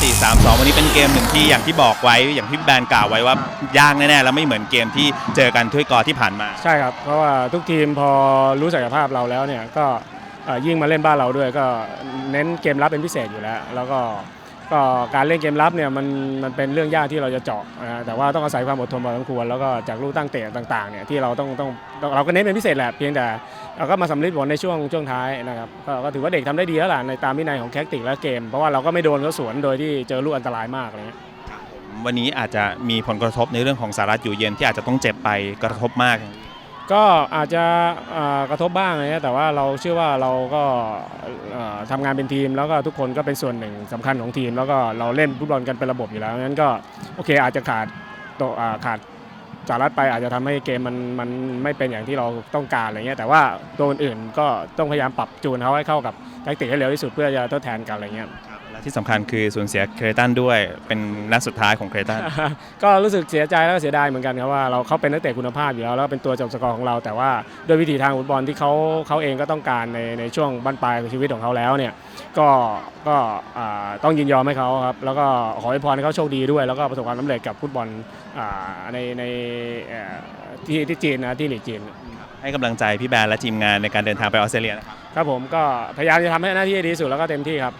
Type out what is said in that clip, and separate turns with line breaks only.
4 3 2 วันนี้เป็นเกมหนึ่งที่อย่างที่บอกไว้อย่างที่แบรนด์กล่าวไว้ว่ายากแน่ๆแล้วไม่เหมือนเกมที่เจอกันถ้วยกอที่ผ่านมา
ใช่ครับ เพราะว่าทุกทีมพอรู้ศักยภาพเราแล้วเนี่ยก็ยิ่งมาเล่นบ้านเราด้วยก็เน้นเกมรับเป็นพิเศษอยู่แล้ว แล้วก็ ก็การเล่นเกมรับเนี่ยมันมันเป็นเรื่องยากที่เราจะเจาะนะฮะแต่ว่าต้องอาศัยความอดทนพอสมควรแล้วก็จากลูกตั้งเตะต่างๆเนี่ยที่เราต้องต้องเราก็เน้นเป็นพิเศษแหละเพียงแต่เราก็มาสำลิดผลในช่วงช่วงท้ายนะครับก็ก็ถือว่าเด็กทำได้ดีแล้วล่ะในตามวินัยของแคคติกและเกม เพราะว่าเราก็ไม่โดนเขาสวนโดยที่เจอลูกอันตรายมากอะไรเงี้ย
วันนี้อาจจะมีผลกระทบในเรื่องของสารัฐอยู่เย็นที่อาจจะต้องเจ็บไปกระทบมาก
ก็อาจจะกระทบบ้างนะแต่ว่าเราเชื่อว่าเราก็เอ่อทำงานเป็นทีม แล้วก็ทุกคนก็เป็นส่วนหนึ่งสำคัญของทีม แล้วก็เราเล่นฟุตบอลกันเป็นระบบอยู่แล้วงั้นก็โอเคอาจจะขาดตัวขาดสารัฐไปอาจจะทำให้เกมมันมันไม่เป็นอย่างที่เราต้องการอะไรเงี้ยแต่ว่าตัวอื่นก็ต้องพยายามปรับจูนเขาให้เข้ากับแทคติกให้เร็วที่สุดเพื่อจะทดแทนกันอะไรเงี้ย
และที่สำคัญคือสูญเสียเครตันด้วยเป็นนัดสุดท้ายของเครตัน
ก็รู้สึกเสียใจแล้วก็เสียดายเหมือนกันครับว่าเราเขาเป็นนักเตะคุณภาพอยู่แล้วแล้วก็เป็นตัวจบสกอร์ของเรา แต่ว่าด้วยวิธีทางฟุตบอลที่เขาเขาเองก็ต้องการในในช่วงบั้นปลายของชีวิตของเขาแล้วเนี่ยก็ก็อ่าต้องยินยอมให้เขาครับแล้วก็ขอให้พรให้เขาโชคดีด้วย แล้วก็ประสบความสำเร็จกับฟุตบอลอ่าในในเอ่อที่ที่จีนนะที่หลีกจีน
ให้กำลังใจพี่แบรนด์และทีมงานในการเดินทางไปออสเตรเลียนะครับ
ครับผมก็พยายามจะทำให้หน้าที่ให้ดีที่สุดแล้วก็เต็มที่ครับ